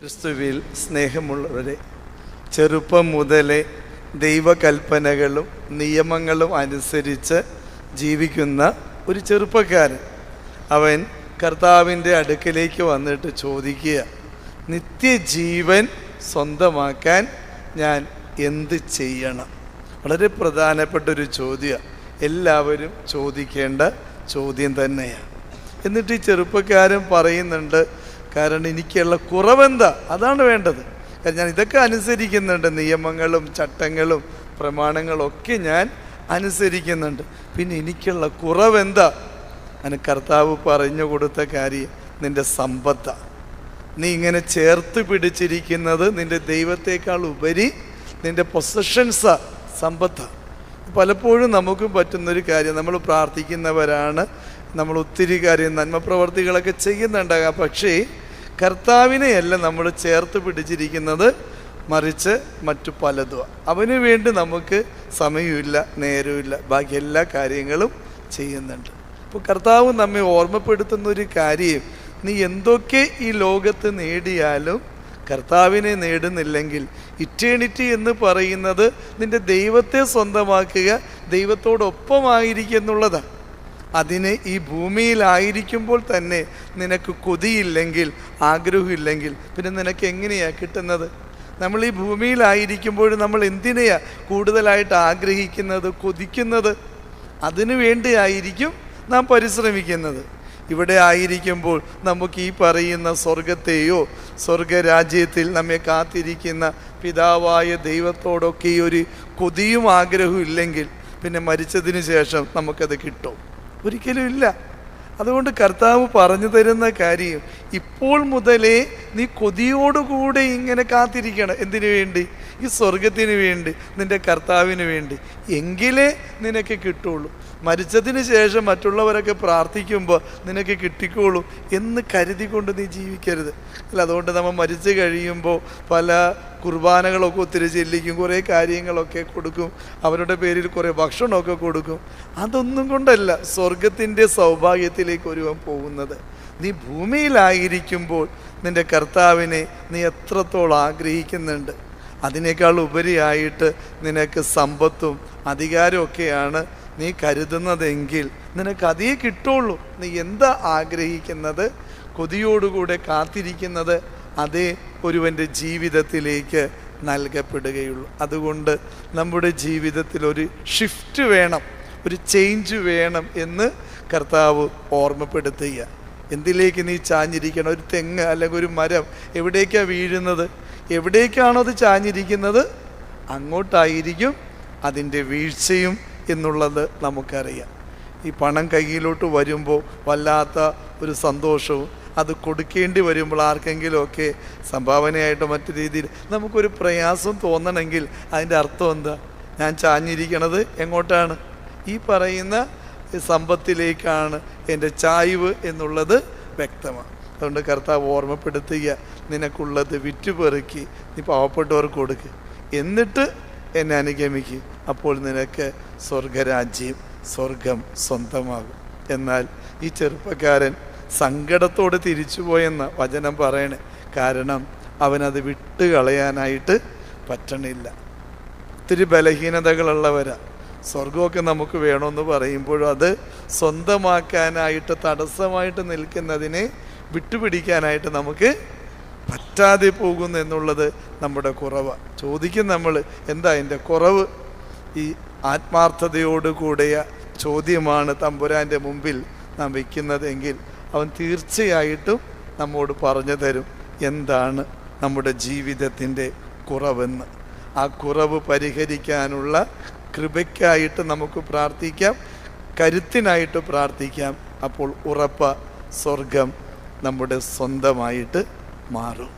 ക്രിസ്തുവിൽ സ്നേഹമുള്ളവരെ ചെറുപ്പം മുതലേ ദൈവകൽപ്പനകളും നിയമങ്ങളും അനുസരിച്ച് ജീവിക്കുന്ന ഒരു ചെറുപ്പക്കാരൻ. അവൻ കർത്താവിന്റെ അടുക്കലേക്ക് വന്നിട്ട് ചോദിക്കുക നിത്യജീവൻ സ്വന്തമാക്കാൻ ഞാൻ എന്ത് ചെയ്യണം? വളരെ പ്രധാനപ്പെട്ട ഒരു ചോദ്യം. എല്ലാവരും ചോദിക്കേണ്ട ചോദ്യം തന്നെയാണ്. എന്നിട്ട് ഈ ചെറുപ്പക്കാരൻ പറയുന്നുണ്ട് കാരണം എനിക്കുള്ള കുറവെന്താ? അതാണ് വേണ്ടത്. കാരണം ഞാൻ ഇതൊക്കെ അനുസരിക്കുന്നുണ്ട്. നിയമങ്ങളും ചട്ടങ്ങളും പ്രമാണങ്ങളൊക്കെ ഞാൻ അനുസരിക്കുന്നുണ്ട്. പിന്നെ എനിക്കുള്ള കുറവെന്താ? അതിന് കർത്താവ് പറഞ്ഞു കൊടുത്ത കാര്യം നിന്റെ സമ്പത്താണ് നീ ഇങ്ങനെ ചേർത്ത് പിടിച്ചിരിക്കുന്നത് നിന്റെ ദൈവത്തേക്കാൾ ഉപരി നിന്റെ പൊസഷൻസാ സമ്പത്താണ് പലപ്പോഴും നമുക്ക് പറ്റുന്നൊരു കാര്യം നമ്മൾ പ്രാർത്ഥിക്കുന്നവരാണ് നമ്മൾ ഒത്തിരി കാര്യം നന്മ പ്രവർത്തികളൊക്കെ ചെയ്യുന്നുണ്ടാകാം. പക്ഷേ കർത്താവിനെയല്ല നമ്മൾ ചേർത്ത് പിടിച്ചിരിക്കുന്നത് മറിച്ച് മറ്റു പലതും അവന് വേണ്ടി നമുക്ക് സമയമില്ല നേരമില്ല ബാക്കി എല്ലാ കാര്യങ്ങളും ചെയ്യുന്നുണ്ട്. അപ്പോൾ കർത്താവ് നമ്മെ ഓർമ്മപ്പെടുത്തുന്ന ഒരു കാര്യം നീ എന്തൊക്കെ ഈ ലോകത്ത് നേടിയാലും കർത്താവിനെ നേടുന്നില്ലെങ്കിൽ ഇറ്റേണിറ്റി എന്ന് പറയുന്നത് നിന്റെ ദൈവത്തെ സ്വന്തമാക്കുക ദൈവത്തോടൊപ്പമായിരിക്കുക എന്നുള്ളതാണ് അതിന് ഈ ഭൂമിയിലായിരിക്കുമ്പോൾ തന്നെ നിനക്ക് കൊതിയില്ലെങ്കിൽ ആഗ്രഹമില്ലെങ്കിൽ പിന്നെ നിനക്ക് എങ്ങനെയാ കിട്ടുന്നത്? നമ്മൾ ഈ ഭൂമിയിലായിരിക്കുമ്പോൾ നമ്മൾ എന്തിനെയാ കൂടുതലായിട്ട് ആഗ്രഹിക്കുന്നത് കൊതിക്കുന്നത്? അതിനു വേണ്ടിയായിരിക്കും നാം പരിശ്രമിക്കുന്നത്. ഇവിടെ ആയിരിക്കുമ്പോൾ നമുക്ക് ഈ പറയുന്ന സ്വർഗത്തെയോ സ്വർഗരാജ്യത്തിൽ നമ്മെ കാത്തിരിക്കുന്ന പിതാവായ ദൈവത്തോടൊക്കെ ഒരു കൊതിയും ആഗ്രഹവും ഇല്ലെങ്കിൽ പിന്നെ മരിച്ചതിന് ശേഷം നമുക്കത് കിട്ടും. ഒരിക്കലും ഇല്ല. അതുകൊണ്ട് കർത്താവ് പറഞ്ഞു തരുന്ന കാര്യം ഇപ്പോൾ മുതലേ നീ കൊതിയോടുകൂടെ ഇങ്ങനെ കാത്തിരിക്കണം. എന്തിനു വേണ്ടി? ഈ സ്വർഗത്തിന് വേണ്ടി നിന്റെ കർത്താവിന് വേണ്ടി. എങ്കിലേ നിനക്ക് കിട്ടുള്ളൂ. മരിച്ചതിന് ശേഷം മറ്റുള്ളവരൊക്കെ പ്രാർത്ഥിക്കുമ്പോൾ നിനക്ക് കിട്ടിക്കോളൂ എന്ന് കരുതിക്കൊണ്ട് നീ ജീവിക്കരുത്. അല്ല അതുകൊണ്ട് നമ്മൾ മരിച്ചു കഴിയുമ്പോൾ പല കുർബാനകളൊക്കെ ഒത്തിരി ചെല്ലിക്കും കുറേ കാര്യങ്ങളൊക്കെ കൊടുക്കും അവരുടെ പേരിൽ കുറേ ഭക്ഷണമൊക്കെ കൊടുക്കും. അതൊന്നും കൊണ്ടല്ല സ്വർഗത്തിന്റെ സൗഭാഗ്യത്തിലേക്ക് ഒരുവൻ പോകുന്നത്. നീ ഭൂമിയിലായിരിക്കുമ്പോൾ നിന്റെ കർത്താവിനെ നീ എത്രത്തോളം ആഗ്രഹിക്കുന്നുണ്ട്? അതിനേക്കാൾ ഉപരിയായിട്ട് നിനക്ക് സമ്പത്തും അധികാരമൊക്കെയാണ് നീ കരുതുന്നതെങ്കിൽ നിനക്ക് അതേ കിട്ടുള്ളൂ. നീ എന്താ ആഗ്രഹിക്കുന്നത്? കൊതിയോടുകൂടെ കാത്തിരിക്കുന്നത് അതേ ഒരുവന്റെ ജീവിതത്തിലേക്ക് നൽകപ്പെടുകയുള്ളൂ. അതുകൊണ്ട് നമ്മുടെ ജീവിതത്തിൽ ഒരു ഷിഫ്റ്റ് വേണം ഒരു ചേഞ്ച് വേണം എന്ന് കർത്താവ് ഓർമ്മപ്പെടുത്തുക. എന്തിലേക്ക് നീ ചാഞ്ഞിരിക്കണം? ഒരു തെങ്ങ് അല്ലെങ്കിൽ ഒരു മരം എവിടേക്കാണ് വീഴുന്നത്? എവിടേക്കാണോ അത് ചാഞ്ഞിരിക്കുന്നത്? അങ്ങോട്ടായിരിക്കും അതിന്റെ വീഴ്ചയും എന്നുള്ളത് നമുക്കറിയാം. ഈ പണം കയ്യിലോട്ട് വരുമ്പോൾ വല്ലാത്ത ഒരു സന്തോഷവും അത് കൊടുക്കേണ്ടി വരുമ്പോൾ ആർക്കെങ്കിലുമൊക്കെ സംഭാവനയായിട്ട് മറ്റു രീതിയിൽ നമുക്കൊരു പ്രയാസം തോന്നണമെങ്കിൽ അതിന്റെ അർത്ഥം എന്താ? ഞാൻ ചാഞ്ഞിരിക്കണത് എങ്ങോട്ടാണ്? ഈ പറയുന്ന സമ്പത്തിലേക്കാണ് എന്റെ ചായ്വ് എന്നുള്ളത് വ്യക്തമാണ്. അതുകൊണ്ട് കർത്താവ് ഓർമ്മപ്പെടുത്തുക നിനക്കുള്ളത് വിറ്റുപെറുക്കി നീ പാവപ്പെട്ടവർക്ക് കൊടുക്കുക എന്നിട്ട് എന്നെ അനുഗമിക്കുക അപ്പോൾ നിനക്ക് സ്വർഗരാജ്യം സ്വർഗം സ്വന്തമാകും. എന്നാൽ ഈ ചെറുപ്പക്കാരൻ സങ്കടത്തോട് തിരിച്ചുപോയെന്ന വചനം പറയണേ. കാരണം അവനത് വിട്ടുകളയാനായിട്ട് പറ്റണില്ല. ഒത്തിരി ബലഹീനതകളുള്ളവരാ. സ്വർഗമൊക്കെ നമുക്ക് വേണമെന്ന് പറയുമ്പോഴും അത് സ്വന്തമാക്കാനായിട്ട് തടസ്സമായിട്ട് നിൽക്കുന്നതിനെ വിട്ടുപിടിക്കാനായിട്ട് നമുക്ക് പറ്റാതെ പോകുന്നു എന്നുള്ളത് നമ്മുടെ കുറവാണ് ചോദിക്കും നമ്മൾ എന്താ എന്റെ കുറവ്? ഈ ആത്മാർത്ഥതയോടുകൂടിയ ചോദ്യമാണ് തമ്പുരാന്റെ മുമ്പിൽ നാം വയ്ക്കുന്നതെങ്കിൽ അവൻ തീർച്ചയായിട്ടും നമ്മോട് പറഞ്ഞു തരും എന്താണ് നമ്മുടെ ജീവിതത്തിന്റെ കുറവെന്ന്. ആ കുറവ് പരിഹരിക്കാനുള്ള കൃപയ്ക്കായിട്ട് നമുക്ക് പ്രാർത്ഥിക്കാം. കരുത്തിനായിട്ട് പ്രാർത്ഥിക്കാം. അപ്പോൾ ഉറപ്പ സ്വർഗം നമ്മുടെ സ്വന്തമായിട്ട് മാറും.